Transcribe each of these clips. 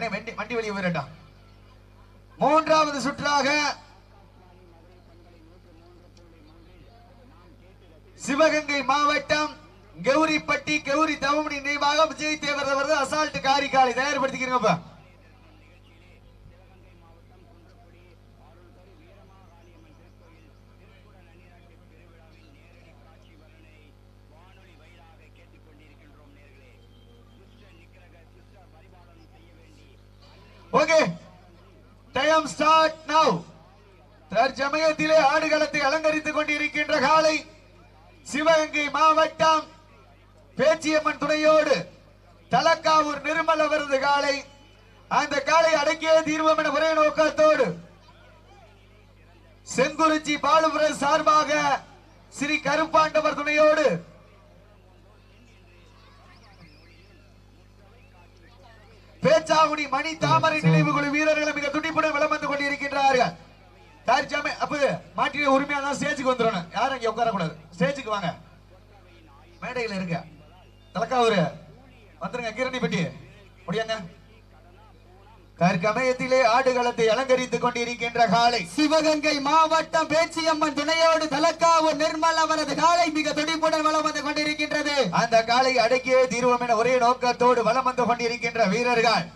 அண்ணே வண்டி வண்டி வெளியே போயிடட்டும் மூன்றாவது சுற்றாக சிவகங்கை மாவட்டம் கௌரிப்பட்டி கௌரி தவமணி நினைவாக விஜய் தேவர் அசால்ட் காரிக்காலை தயார்படுத்திக்கிறீங்கப்பா டைம் ஸ்டார்ட் நவ் தற்சமயத்திலே ஆடுகளத்தை அலங்கரித்துக் கொண்டிருக்கின்ற காலை சிவகங்கை மாவட்டம் பேச்சியம்மன் துணையோடு தலக்காவூர் நிர்மல் அவரது காலை. அந்த காலை அடக்கிய தீர்வம் என ஒரே நோக்கத்தோடு செங்குறிச்சி பாலுபுரம் சார்பாக ஸ்ரீ கருப்பாண்டவர் துணையோடு பேச்சாகுடி மணி தாமரை நினைவு குழு வீரர்கள் மிக துடிப்புடன் விளம் வந்து கொண்டிருக்கின்றார்கள். தற்சமய அப்ப மாட்டிய தான் ஸ்டேஜுக்கு வந்துடணும். யாரும் இங்க உட்காரக்கூடாது. ஸ்டேஜுக்கு வாங்க. மேடையில் இருக்க தலக்காவூர் வந்துருங்க. கிரணி பெட்டி முடியாங்க தற்கமயத்திலே ஆடுகளத்தை அலங்கரித்துக் கொண்டிருக்கின்ற காலை சிவகங்கை மாவட்டம் பேச்சியம்மன் துணையோடு தலக்காவூர் நிர்மல் அவரது காலை மிக துடிப்புடன் வலம் வந்து கொண்டிருக்கின்றது. அந்த காலை அடக்கியே தீர்வோம் என ஒரே நோக்கத்தோடு வலம் வந்து கொண்டிருக்கின்ற வீரர்கள்.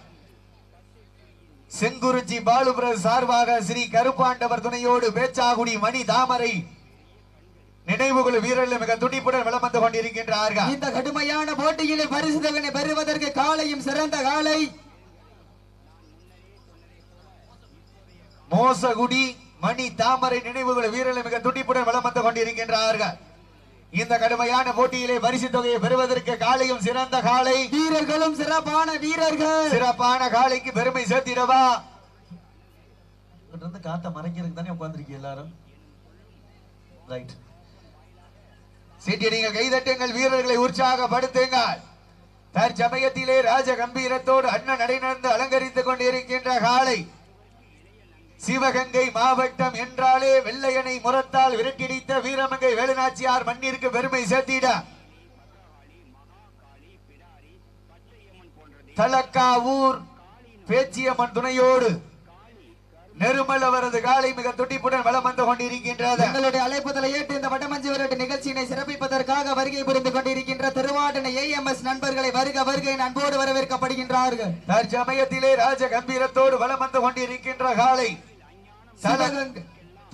செங்குறிச்சி பாலுபுர சார்பாக ஸ்ரீ கருப்பாண்டவர் துணையோடு பேச்சாகுடி மணி தாமரை நினைவுகுழு வீரர்கள் மிக துடிப்புடன் வலம் வந்து கொண்டிருக்கின்றார்கள். இந்த கடுமையான போட்டியிலே பரிசு பெறுவதற்கு காலையும் சிறந்த காலை மோசகுடி மணி தாமரை நினைவுகுழு வீரர்கள் மிக துடிப்புடன் வலம் வந்து கொண்டிருக்கின்றார்கள். இந்த கடுமையான போட்டியிலே பரிசு தொகையை பெறுவதற்கு காலையும் சிறந்த காலை. வீரர்களும் சிறப்பான வீரர்கள். சிறப்பான காலைக்கு பெருமை சேர்த்திடவா? இருந்து காத்த மறைக்கிறதுக்கு தானே உட்கார்ந்திருக்கீங்க எல்லாரும்? ரைட் சீட்டியடிங்கள் கைதட்டுங்கள் வீரர்களை உற்சாகப்படுத்துங்கள். தற்சமயத்திலே ராஜ கம்பீரத்தோடு அண்ணன் நடைநடந்து அலங்கரித்துக் கொண்டிருக்கின்ற காலை. சிவகங்கை மாவட்டம் என்றாலே வெள்ளையனை முரத்தால் விரட்டிடித்த வீரமங்கை வேலுநாச்சியார் மண்ணிற்கு பெருமை சேர்த்திட. தலக்காவூர் பேச்சியம்மன் துணையோடு நெருமல் அவரது காலை மிக துடிப்புடன் வலம் வந்து கொண்டிருக்கின்றது. எங்களுடைய அழைப்புதலை ஏற்று இந்த வடமஞ்சு விரட்டு நிகழ்ச்சியினை சிறப்பிப்பதற்காக வருகை புரிந்து கொண்டிருக்கின்ற திருவாடனை ஏஎம்எஸ் நண்பர்களை வருக வருகை அன்போடு வரவேற்கப்படுகின்றார்கள். தற்சமயத்திலே ராஜ கம்பீரத்தோடு வலம் வந்து கொண்டிருக்கின்ற காலை.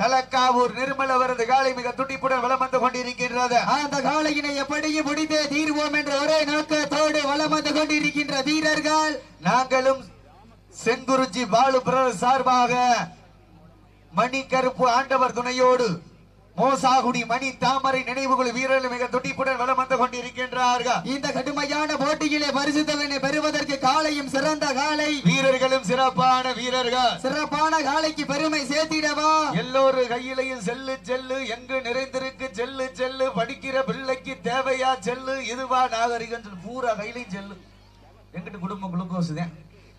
தலக்காவூர் நிர்மல் அவரது காலை மிக துடிப்புடன் வலம் வந்து கொண்டிருக்கின்றது. அந்த காலையினை எப்படியும் முடித்தே தீர்வோம் என்ற ஒரே நோக்கத்தோடு வலம் வந்து கொண்டிருக்கின்ற வீரர்கள். நாங்களும் செங்குருச்சி பாலு பிரதர் சார்பாக மணி கருப்பு ஆண்டவர் துணையோடு மோசாகுடி மணி தாமரை நினைவுகுழு வீரர்கள் மிக துடிப்புடன் வலம் வந்து கொண்டிருக்கின்றார்கள். இந்த கடுமையான போட்டியிலே பரிசு பெறுவதற்கு காலையும் சிறந்த காலை. வீரர்களும் சிறப்பான வீரர்கள். சிறப்பான காலைக்கு பெருமை சேர்த்திடவா? எல்லோரு கையிலையும் செல்லு செல்லு எங்கு நிறைந்திருக்கு செல்லு செல்லு படிக்கிற பிள்ளைக்கு தேவையா செல்லு இதுவா நாகரிகம் பூரா கையிலையும் செல்லு. எங்கிட்ட குடும்பம் குளுக்கோஸ் தான்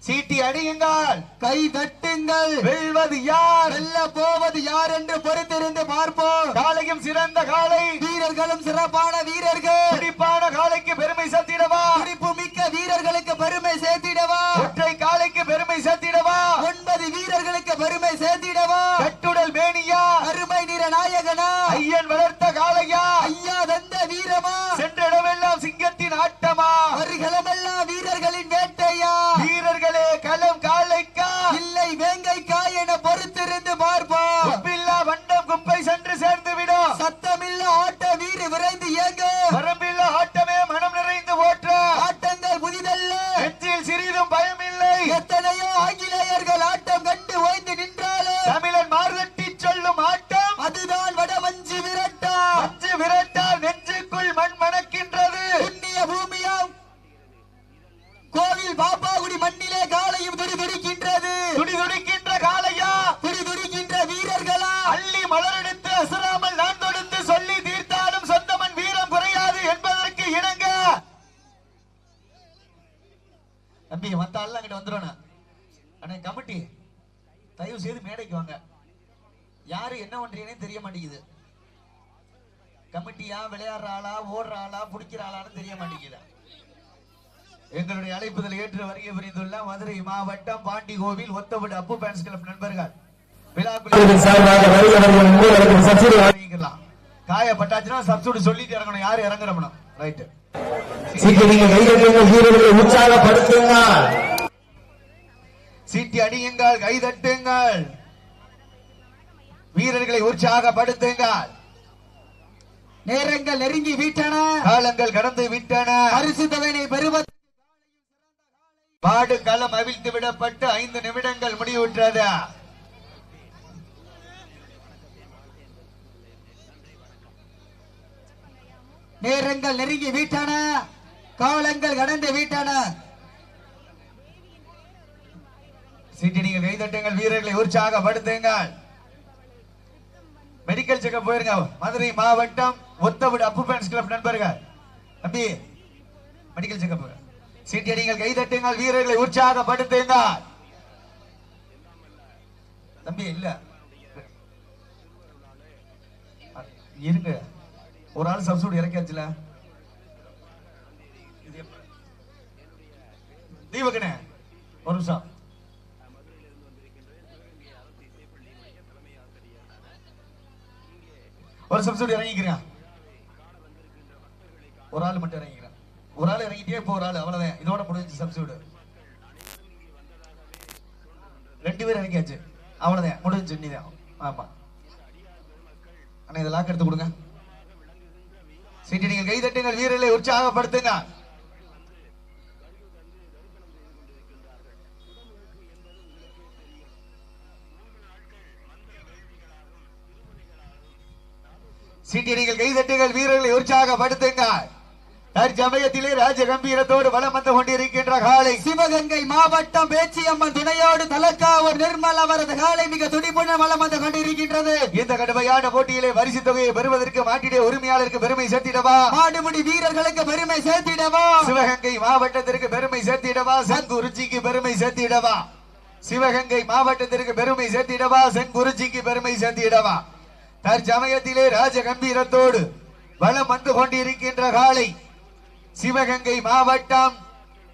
சீட்டி அடியுங்கள் கை தட்டுங்கள். வெல்வது யார்? வெல்ல போவது யார் என்று பொறுத்திருந்து பார்ப்போம். காலையும் சிறந்த காலை. வீரர்களும் சிறப்பான வீரர்கள். துடிப்பான காலைக்கு பெருமை சேர்த்திடவா? துடிப்பு மிக்க வீரர்களுக்கு பெருமை சேர்த்திடவா? ஒற்றை காலைக்கு பெருமை சேர்த்திடவா? ஒன்பது வீரர்களுக்கு பெருமை சேர்த்திடவா? கட்டு என்ன பண்றீங்கன்னே தெரிய மாட்டேங்குது. கமிட்டியா விளையாடுற ஆளா ஓடுற ஆளா பிடிக்கிற ஆளான்னு தெரிய மாட்டேங்குது. எங்களுடைய அழைப்புதல் ஏற்று வருகை புரிந்துள்ள மதுரை மாவட்டம் பாண்டி கோவில் ஒத்தவிடு அப்பு பேன்ஸ் கிளப் நண்பர்கள். காயப்பட்டாச்சுன்னா சப்சூடு சொல்லிட்டு இறங்கணும். யாரு இறங்குறோம்னா ரைட்டு சீட்டி அடியுங்கள் கைதட்டுங்கள் வீரர்களை உற்சாகப்படுத்துங்கள். நேரங்கள் நெருங்கி விட்டன. காலங்கள் கடந்து விட்டன. பரிசு தொகையினை பெறுவது. பாடு களம் அவிழ்த்து விடப்பட்டு ஐந்து நிமிடங்கள் முடிவுற்றது. நேரங்கள் நெருங்கி விட்டன. காலங்கள் கடந்து விட்டன. சீட்டி நீங்கள் கைதட்டுங்கள் வீரர்களை உற்சாகப்படுத்துங்கள். மெடிக்கல் செக்கப் போயிருங்க. மதுரை மாவட்டம் ஒத்தவிடு அப்பு ஃபேன்ஸ் கிளப் நண்பர்கள். தம்பி மெடிக்கல் செக்கப் சீட்டி நீங்கள் கைதட்டுங்கள் வீரர்களை உற்சாகப்படுத்துங்கள். தம்பி இல்ல. இருங்க. ஒரு ஆள் சப்சூட் இறக்கியாச்சுல. தீபகனே ஒரு நிமிஷம். ஒரு சப்சிடி இறங்கிக்கிறேன். ஒரு ஆள் மட்டும் இறங்கிக்கிறேன். ஒரு ஆள் இறங்கிட்டே இப்போ ஒரு ஆள். அவ்வளவுதான். இதோட முடிஞ்சு சப்சூட் ரெண்டு பேரும் இறங்கியாச்சு. அவ்வளவுதான். முடிஞ்சு நீதான் ஆமா. அண்ணா இதை லாக் எடுத்து கொடுங்க. சீட்டு நீங்கள் கைதட்டுங்கள் வீரர்களை உற்சாகப்படுத்துங்க சீட்டி நீங்கள் கை தட்டுங்கள் வீரர்களை உற்சாகப்படுத்துங்கள். தற்சமயத்திலே ராஜ கம்பீரத்தோடு வலம் வந்து கொண்டிருக்கின்ற காலை சிவகங்கை மாவட்டம் பேச்சியம்மன் துணையோடு தலக்காவூர் நிர்மல் அவரது காலை மிக துடிப்புடன் வளம் வந்து கொண்டிருக்கின்றது. இந்த கடுமையான போட்டியிலே பரிசு தொகையை பெறுவதற்கு மாட்டிடைய உரிமையாளருக்கு பெருமை சேர்த்திடவா? மாடுமுடி வீரர்களுக்கு பெருமை சேர்த்திடவா? சிவகங்கை மாவட்டத்திற்கு பெருமை சேர்த்திடவா? செங்குருச்சிக்கு பெருமை சேர்த்திடவா? சிவகங்கை மாவட்டத்திற்கு பெருமை சேர்த்திடவா? செங்குருச்சிக்கு பெருமை சேர்த்திடவா? தற்சமயத்திலே ராஜ கம்பீரத்தோடு வலம் வந்து கொண்டிருக்கின்ற காலை சிவகங்கை மாவட்டம்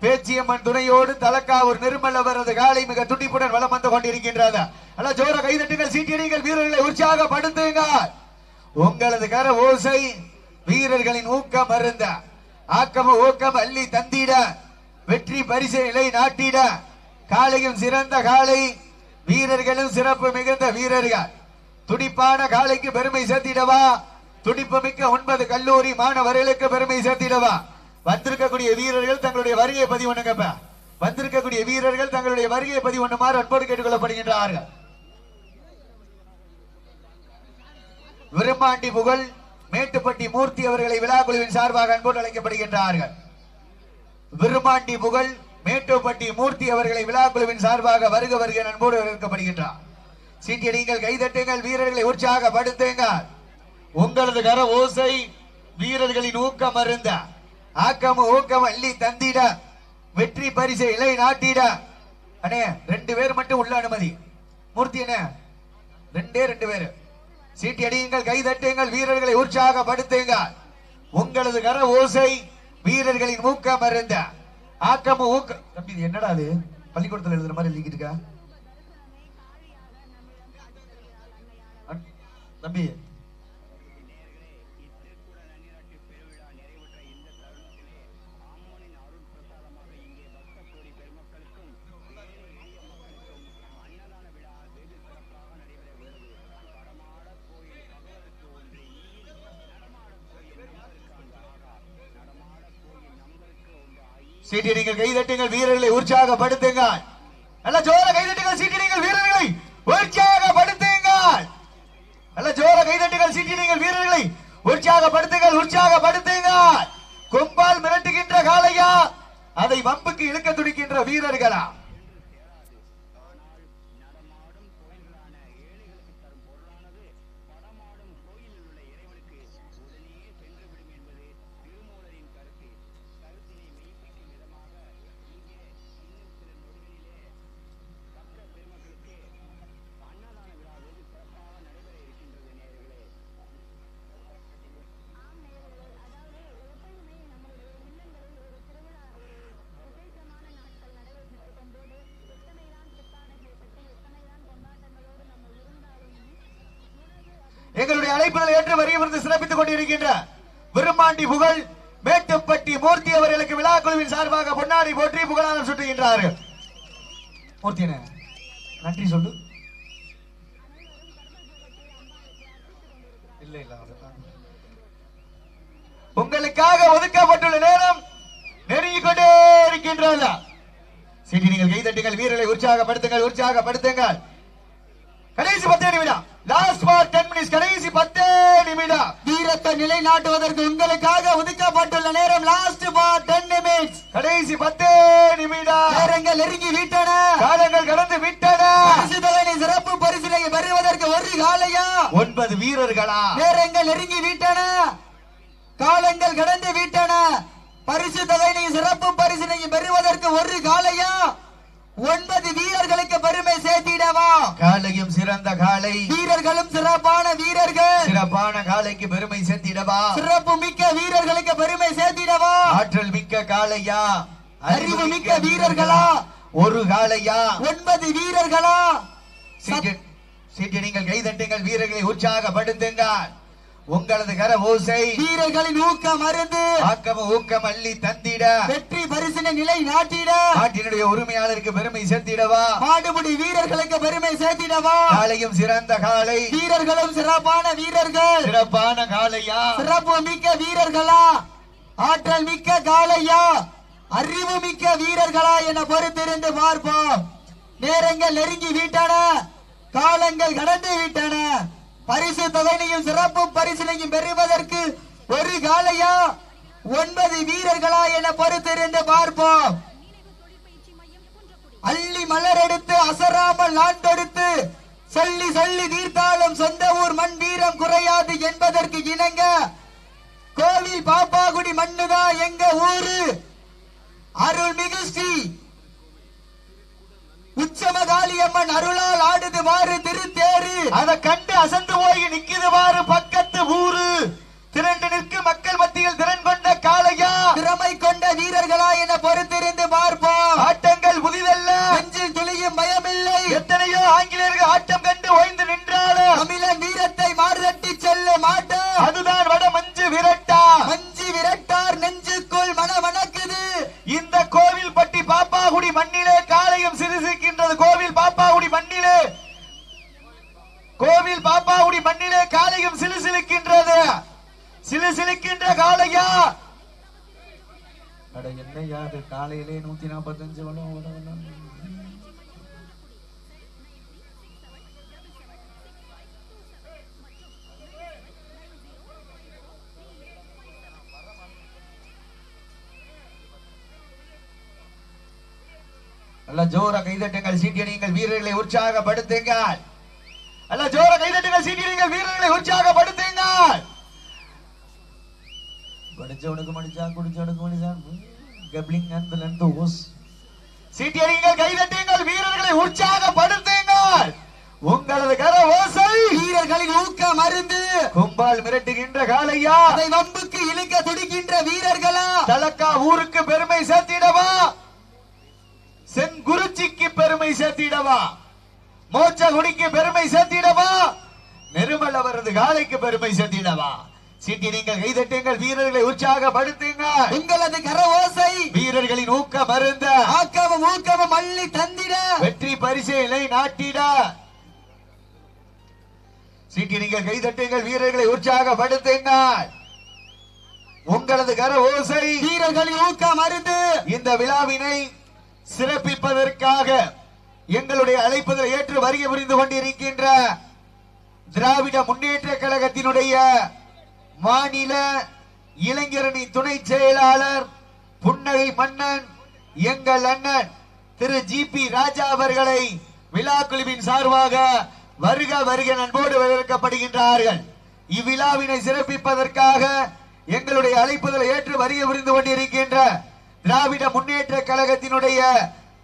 பேச்சியம்மன் துணையோடு தலக்காவூர் நிர்மல் அவரது காலை மிக துடிப்புடன் வளம் வந்து கொண்டிருக்கின்றது. அல்ல ஜோர கைதட்டுங்கள் சீட்டியடிகள் வீரர்களை உற்சாகப்படுத்துங்க உங்களது கர ஓசை வீரர்களின் ஊக்கம் அருந்த ஆக்கம ஊக்கம் அள்ளி தந்திட வெற்றி பரிசு நிலை நாட்டிட காலையும் சிறந்த காலை வீரர்களும் சிறப்பு மிகுந்த வீரர்கள். துடிப்பான காலைக்கு பெருமை சேர்த்திடவா? துடிப்பு மிக்க ஒன்பது கல்லூரி மாணவர்களுக்கு பெருமை சேர்த்திடவா? வந்திருக்கக்கூடிய வீரர்கள் தங்களுடைய வருகையை பதிவு பண்ணுங்கப்ப வந்திருக்கக்கூடிய வீரர்கள் தங்களுடைய வருகையை பதிவு பண்ணுமாறு அன்போடு கேட்டுக்கொள்ளப்படுகின்றார்கள். விரும்பாண்டி புகழ் மேட்டுப்பட்டி மூர்த்தி அவர்களை விழாக்குழுவின் சார்பாக அன்போடு அழைக்கப்படுகின்றார்கள். விரும்பாண்டி புகழ் மேட்டுப்பட்டி மூர்த்தி அவர்களை விழாக்குழுவின் சார்பாக வருக வருகை அன்போடு அழைக்கப்படுகின்றார் சீட்டியடிங்கள் கைதட்டுங்கள் வீரர்களை உற்சாகப்படுத்துங்கள். உங்களது கர ஓசை வீரர்களின் ஊக்கம் அருந்த ஆக்கம் ஊக்கம் அள்ளி தந்திட வெற்றி பரிசை இலை நாட்டிட. அண்ணே ரெண்டு பேர் மட்டும் உள்ள அனுமதி. மூர்த்தி அண்ணே ரெண்டே ரெண்டு பேர். சீட்டி அடியுங்கள் கைதட்டுங்கள் வீரர்களை உற்சாகப்படுத்துங்கள். உங்களது கர ஓசை வீரர்களின் ஊக்கம் அருந்த ஆக்கமும் ஊக்கம் தம்பி என்னடா அது? பள்ளிக்கூடத்தில் எழுதுற மாதிரி எழுதிக்கிட்டு இருக்கா? தம்பி. நீங்கள் கைதட்டுங்கள் வீரர்களை உற்சாகப்படுத்துங்கள். நல்ல ஜோர கைதட்டுங்கள் சீட்டியடிங்கள் வீரர்களை உற்சாக ஜோர கைதட்டுங்கள் நீங்கள் வீரர்களை உற்சாகப்படுத்துங்கள் உற்சாகப்படுத்துங்கள். கொம்பால் மிரட்டுகின்ற காளையா அதை வம்புக்கு இழுக்க துடிக்கின்ற வீரர்களா? எங்களுடைய அழைப்புகளை ஏற்று வருகிறது சிறப்பித்துக் கொண்டிருக்கின்ற விரும்பாண்டி புகழ் மேட்டுப்பட்டி மூர்த்தி அவர்களுக்கு விழா குழுவின் சார்பாக பொன்னாடி போற்றி புகழாரம் சுட்டுகின்றார்கள். மூர்த்தி நன்றி சொல்லு. இல்லை இல்லை உங்களுக்காக ஒதுக்கப்பட்டுள்ள நேரம் நெருங்கிக் கொண்டே இருக்கின்றது சரி நீங்கள் கைதட்டுங்கள் வீரர்களை உற்சாகப்படுத்துங்கள் உற்சாகப்படுத்துங்கள். கடைசி பத்தே நிமிடம். லாஸ்ட் ஃபார் டென் மினிட்ஸ் கடைசி பத்தே நிமிடம். வீரத்தை நிலைநாட்டுவதற்கு உங்களுக்காக ஒதுக்கப்பட்டுள்ள நேரம் லாஸ்ட் ஃபார் டென் நிமிட்ஸ் கடைசி பத்தே நிமிடம். நேரங்கள் நெருங்கி விட்டன. காலங்கள் கடந்து விட்டன. பரிசு தொகையை சிறப்பு பரிசினை பெறுவதற்கு ஒரு காலையா? ஒன்பது வீரர்களா? நேரங்கள் நெருங்கி விட்டன. காலங்கள் கடந்து விட்டன. பரிசு தொகையை சிறப்பு பரிசினை பெறுவதற்கு ஒரு காலையா? ஒன்பது வீரர்களுக்கு பெருமை சேர்த்திடவா? காலையும் சிறந்த காலை. வீரர்களும் சிறப்பான வீரர்கள். சிறப்பான காலைக்கு பெருமை சேர்த்திடவா? சிறப்பு மிக்க வீரர்களுக்கு பெருமை சேர்த்திடவா? ஆற்றல் மிக்க காளையா அறிவு மிக்க வீரர்களா? ஒரு காளையா ஒன்பது வீரர்களா? சீட்டு நீங்கள் கைதட்டுங்கள் வீரர்களை உற்சாகப்படுத்துங்கள். உங்களது கர ஓசை. வீரர்களின் ஊக்கம் அருந்து ஆக்கம் ஊக்கம் அள்ளி தந்திட. வெற்றி பரிசினை நிலை நாட்டிட. நாட்டினுடைய உரிமையாளருக்கு பெருமை சேர்த்திடவா. மாடுபிடி வீரர்களுக்கு பெருமை சேர்த்திடவா. காலையும் சிறந்த காலை. வீரர்களும் சிறப்பான வீரர்கள். சிறப்பான காளையா சிறப்பு மிக்க வீரர்களா. ஆற்றல் மிக்க காளையா அறிவு மிக்க வீரர்களா என பொறுத்திருந்து பார்ப்போம். நேரங்கள் நெருங்கி விட்டன. காலங்கள் கடந்து விட்டன. பரிசு தொகையையும் சிறப்பு பரிசினையும் பெறுவதற்கு ஒரு காலையா ஒன்பது வீரர்களா என பொறுத்திருந்து பார்ப்போம். அள்ளி மலர் எடுத்து அசராமல் நாட்டெடுத்து சொல்லி சொல்லி தீர்த்தாலும் சொந்த ஊர் மண் வீரம் குறையாது என்பதற்கு இணங்க கோவில் பாப்பாகுடி மண்ணுதா எங்க ஊரு? அருள்மிகு ஸ்ரீ உச்சமகாளியம்மன் அருளால் ஆடுது மாறு திருத்தேரு அதை கண்டு அசந்து போய் நிக்குது மாறு பக்கத்து ஊரு. திரண்டு நிற்கு மக்கள் மத்தியில் திறன் கொண்ட காளையா. திறமை கொண்ட வீரர்களா என பொறுத்திருந்து பார்ப்போம். ஆட்டங்கள் புதிதல்ல. நெஞ்சில் துளியும் பயமில்லை. எத்தனையோ ஆங்கிலேயர்கள் ஆட்டம் கண்டு ஓய்ந்து நின்றாலும் தமிழன் வீரத்தை மாறுதட்டி செல்ல மாட்டோம். அதுதான் வட மஞ்சு விரட்டா. மஞ்சு விரட்டார் நெஞ்சுக்குள் மனமணக்குது இந்த கோவில் பட்டி பாப்பாகுடி மண்ணிலே காலையும் சிறுசிக்கின்றது. கோவில் பாப்பாகுடி மண்ணிலே. கோவில் பாப்பாவுடி மண்ணிலே காளையும் சிலுசிலுக்கின்றது. சிலுசிலுக்கின்ற காளையா? அட என்னையா அது? காலையிலே நூத்தி நாற்பத்தஞ்சு நல்ல ஜோர கைதட்டுங்கள். சீட்டியடிங்கள் வீரர்களை உற்சாகப்படுத்துங்கள். நல்ல ஜோர கைதட்டுங்கள். சீட்டியடிங்கள் வீரர்களை உற்சாகப்படுத்துங்கள். படிச்சவனுக்கு மடிச்சா குடிச்சவனுக்கு மடிச்சா கப்ளிங் அந்த லென்த் ஓஸ் சீட்டியடிங்கள் கைதட்டுங்கள். வீரர்களை உற்சாகப்படுத்துங்கள். உங்களது கர ஓசை வீரர்களின் ஊக்கம் அருந்து கும்பால் மிரட்டுகின்ற காலையா அதை வம்புக்கு இழுக்க துடிக்கின்ற வீரர்களா? தலக்கா ஊருக்கு பெருமை சேர்த்திடவா? செங்குருச்சிக்கு பெருமை சேர்த்திடவா? மோச்சகுடிக்கு பெருமை சேர்த்திடவா? நிருமல் அவரது காலைக்கு பெருமை சேர்த்திடவா? சீட்டி நீங்கள் கைதட்டுங்கள் வீரர்களை உற்சாகப்படுத்துங்கள். உங்களது கர ஓசை வீரர்களின் ஊக்கம் அருந்த ஆக்கமும் ஊக்கமும் அள்ளி தந்திட. வெற்றி பரிசைகளை நாட்டிட. சீட்டி நீங்கள் கைதட்டுங்கள் வீரர்களை உற்சாகப்படுத்துங்கள். உங்களது கர ஓசை வீரர்களின் ஊக்கம் அருந்து இந்த விழாவினை சிறப்பிப்பதற்காக எங்களுடைய அழைப்பதில் ஏற்று வருகை புரிந்து கொண்டிருக்கின்ற திராவிட முன்னேற்ற கழகத்தினுடைய மாநில இளைஞரணி துணை செயலாளர் புன்னகை மன்னன் எங்கள் அண்ணன் திரு ஜி பி ராஜா அவர்களை விழா குழுவின் சார்பாக வருக வருக நண்போடு வரவேற்கப்படுகின்றார்கள். இவ்விழாவினை சிறப்பிப்பதற்காக எங்களுடைய அழைப்புதலை ஏற்று வருகை புரிந்து கொண்டிருக்கின்ற திராவிட முன்னேற்ற கழகத்தினுடைய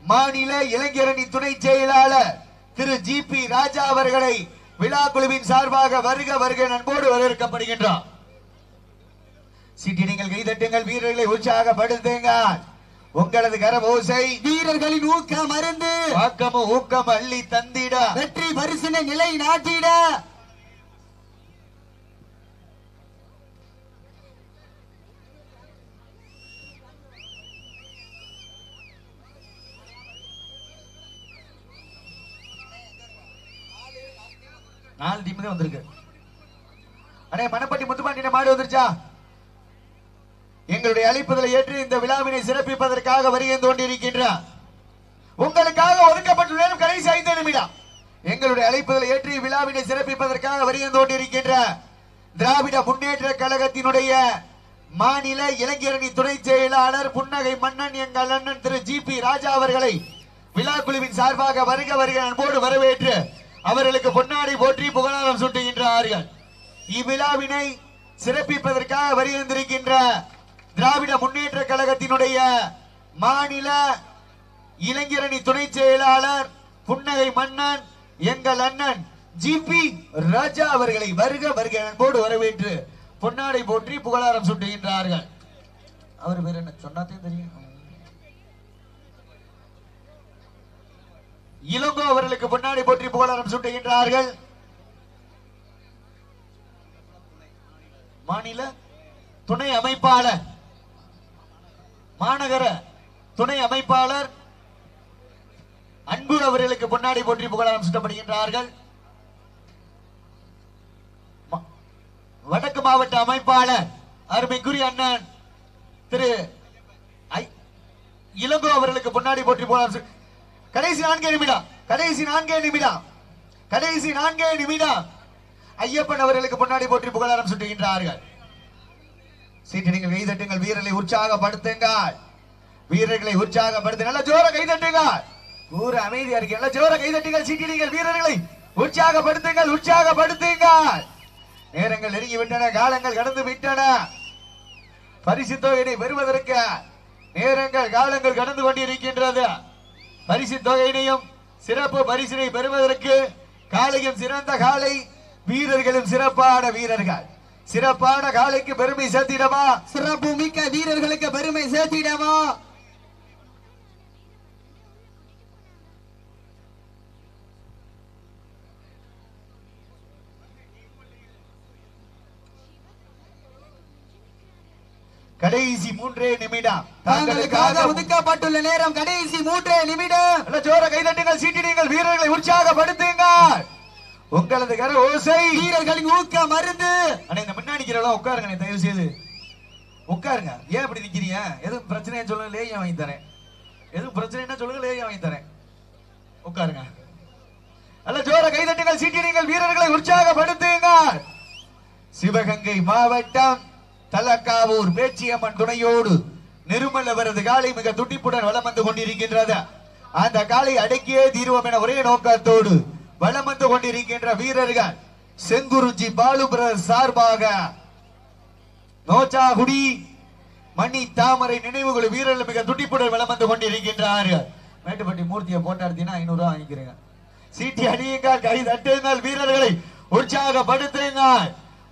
மாநில இளைஞரணி துணை செயலாளர் திரு ஜி பி ராஜா அவர்களை விழா குழுவின் சார்பாக வருக வருக அன்போடு வரவேற்கப்படுகின்றார் சீட்டி நீங்கள் கைதட்டுங்கள் வீரர்களை உற்சாகப்படுத்துங்கள். உங்களது கரபோசை வீரர்களின் ஊக்கம் அருந்து. வாக்கமும் ஊக்கம் அள்ளி தந்திட. வெற்றி பரிசினை நிலை நாட்டிட. நாலு டீம் தான் வந்திருக்கு. அடே மணப்பட்டி முத்துப்பாண்டிய மாடு வந்துருச்சா? எங்களுடைய அழைப்புதலை ஏற்று இந்த விழாவினை சிறப்பிப்பதற்காக வருகை கொண்டிருக்கின்ற உங்களுக்காக ஒதுக்கப்பட்டுள்ள கடைசி ஐந்து நிமிடம். எங்களுடைய அழைப்புதலை ஏற்றி விழாவினை சிறப்பிப்பதற்காக வருகை கொண்டிருக்கின்ற திராவிட முன்னேற்ற கழகத்தினுடைய மாநில இளைஞரணி துணை செயலாளர் புன்னகை மன்னன் எங்கள் அண்ணன் திரு ஜி பி ராஜா அவர்களை விழா குழுவின் சார்பாக வருக வருக அன்போடு வரவேற்று அவர்களுக்கு பொன்னாடை போற்றி புகழாரம் சூட்டுகின்றார்கள் இவ்விழாவினை சிறப்பிப்பதற்காக வருகின்றிருக்கின்ற திராவிட முன்னேற்ற கழகத்தினுடைய மாநில இளைஞரணி துணை செயலாளர் புன்னகை மன்னன் எங்கள் அண்ணன் ஜிபி ராஜா அவர்களை வருக வருக அன்போடு வரவேற்று பொன்னாடை போற்றி புகழாரம் சூட்டுகின்றார்கள். அவர் பேர் என்ன? சொன்னாத்தையும் தெரியும். இளங்கோ அவர்களுக்கு முன்னாடி போற்றி புகழாரம் சூட்டுகின்றார்கள். மாநில துணை அமைப்பாளர் மாநகர துணை அமைப்பாளர் அன்பு அவர்களுக்கு பொன்னாடி போற்றி புகழாரம் சுட்டப்படுகின்றார்கள். வடக்கு மாவட்ட அமைப்பாளர் அருமைக்குரிய அண்ணன் திரு ஐ- இளங்கோ அவர்களுக்கு பொன்னாடி போற்றி புகழாரம் கடைசி நான்கே நிமிடம். கடைசி நான்கே நிமிடம். கடைசி நான்கே நிமிடம். ஐயப்பன் அவர்களுக்கு பொன்னாடி போற்றி புகழாரம் சுட்டுகின்றார்கள். சீட்டடிங்கள் கைதட்டுங்கள் வீரர்களை உற்சாகப்படுத்துங்கள். வீரர்களை உற்சாகப்படுத்து நல்ல ஜோர கைதட்டுங்கள் ஊர் அமைதியா இருக்கு நல்ல ஜோர கைதட்டுங்கள் சீட்டடிங்கள் வீரர்களை உற்சாகப்படுத்துங்கள். உற்சாகப்படுத்துங்கள். நேரங்கள் நெருங்கி விட்டன. காலங்கள் கடந்து விட்டன. பரிசு தொகையினை பெறுவதற்கு நேரங்கள் காலங்கள் கடந்து கொண்டிருக்கின்றது. பரிசு தொகையினையும் சிறப்பு பரிசினை பெறுவதற்கு காலையும் சிறந்த காலை வீரர்களும் சிறப்பான வீரர்கள். சிறப்பான காலைக்கு பெருமை சேர்த்திடவா? சிறப்பு மிக்க வீரர்களுக்கு பெருமை சேர்த்திடவா? கடைசி மூன்றே நிமிடம். தங்களுக்காக ஒதுக்கப்பட்டுள்ள நேரம் கடைசி மூன்றே நிமிடம். ஜோர கைதட்டுங்கள் சீட்டிடுங்கள் வீரர்களை உற்சாகப்படுத்துங்கள் உங்களது கர ஓசை. வீரர்களின் ஊக்க மருந்து. அண்ணே இந்த முன்னாடி நிக்கிறவங்க உட்காருங்க தயவு செய்து உட்காருங்க. ஏன் இப்படி நிக்கிறீங்க? எதுவும் பிரச்சனைன்னு சொல்லுங்க லேயம் வாங்கி தரேன். எதுவும் பிரச்சனைன்னா சொல்லுங்க லேயம் வாங்கி தரேன். உட்காருங்க. நல்ல ஜோர கைதட்டுங்கள் சீட்டிடுங்கள் வீரர்களை உற்சாகப்படுத்துங்கள் சிவகங்கை மாவட்டம் தலக்காவூர் பேச்சியம்மன் துணையோடு நிருமல் அவரது காலை மிக துடிப்புடன் வளம் வந்து கொண்டிருக்கின்றது. அந்த காலை அடக்கியே தீர்வோம் என ஒரே நோக்கத்தோடு வளம் வந்து கொண்டிருக்கின்ற வீரர்கள் செங்குருஜி பாலு பிரதர் சார்பாக நோச்சாகுடி மணி தாமரை நினைவுகள் வீரர்கள் மிக துடிப்புடன் வளம் வந்து கொண்டிருக்கின்றார்கள். மேட்டுப்பட்டி மூர்த்தியை போட்டாடுத்தீங்கன்னா ஐநூறு ரூபா வாங்கிக்கிறேங்க. சீட்டி அடியுங்கள் கை தட்டுங்கள் வீரர்களை உற்சாகப்படுத்துங்கள்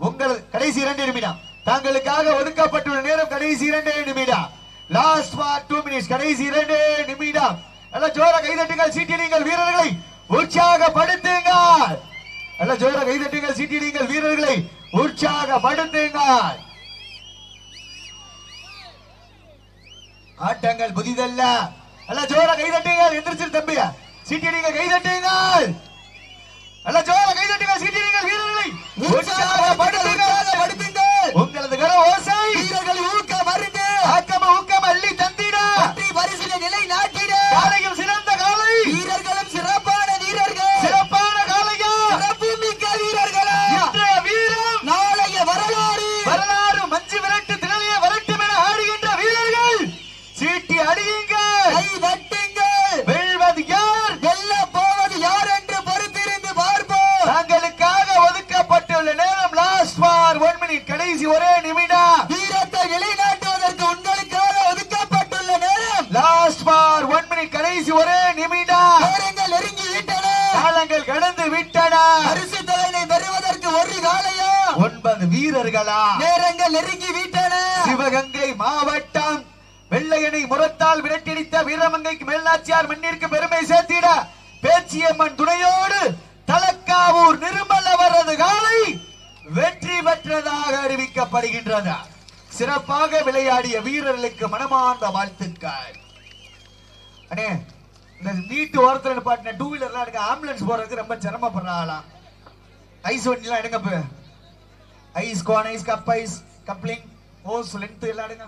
உங்கள் கடைசி இரண்டு நிமிடம். தங்களுக்காக ஒதுக்கப்பட்டுள்ள நேரம் கடைசி இரண்டே நிமிடம். லாஸ்ட் ஃபார் டூ மினிட்ஸ் கடைசி இரண்டே நிமிடம். எல்லாம் ஜோர கைதட்டுங்கள் சீட்டிடுங்கள் வீரர்களை. உற்சாகப்படுத்துங்கள். எல்லாம் ஜோர கைதட்டுங்கள் சீட்டிடுங்கள் வீரர்களை. உற்சாகப்படுத்துங்கள். ஆட்டங்கள் புதிதல்ல. எல்லாம் ஜோர கைதட்டுங்கள் எந்திரிச்சு தம்பி. சீட்டிடுங்க கைதட்டுங்கள். எல்லாம் ஜோர கைதட்டுங்கள் சீட்டிடுங்கள் வீரர்களை. உற்சாகப்படுத்துங்கள். உங்களது கடந்து விட்டன. பரிசு தொகையினை பெறுவதற்கு ஒரு காலையா? ஒன்பது வீரர்களா? நேரங்கள் நெருங்கி விட்டன. சிவகங்கை மாவட்டம். வெள்ளையனை முரத்தால் விரட்டிடித்த வீரமங்கைக்கு மேல்நாச்சியார் மண்ணிற்கு பெருமை சேர்த்திட பேச்சியம்மன் துணையோடு தலக்காவூர் நிருமல் அவரது காலை வெற்றி பெற்றதாக அறிவிக்கப்படுகின்றது சிறப்பாக விளையாடிய வீரர்களுக்கு மனமார்ந்த வாழ்த்துக்கள். அண்ணே இந்த வீட்டு ஓரத்தில் நிப்பாட்டின டூ வீலர்லாம் எடுக்க ஆம்புலன்ஸ் போறதுக்கு ரொம்ப சிரமப்படுறாங்களாம் ஐஸ் வண்டிலாம் எடுங்க ice cone ice cup ice coupling hose length எல்லாம் எடுங்க.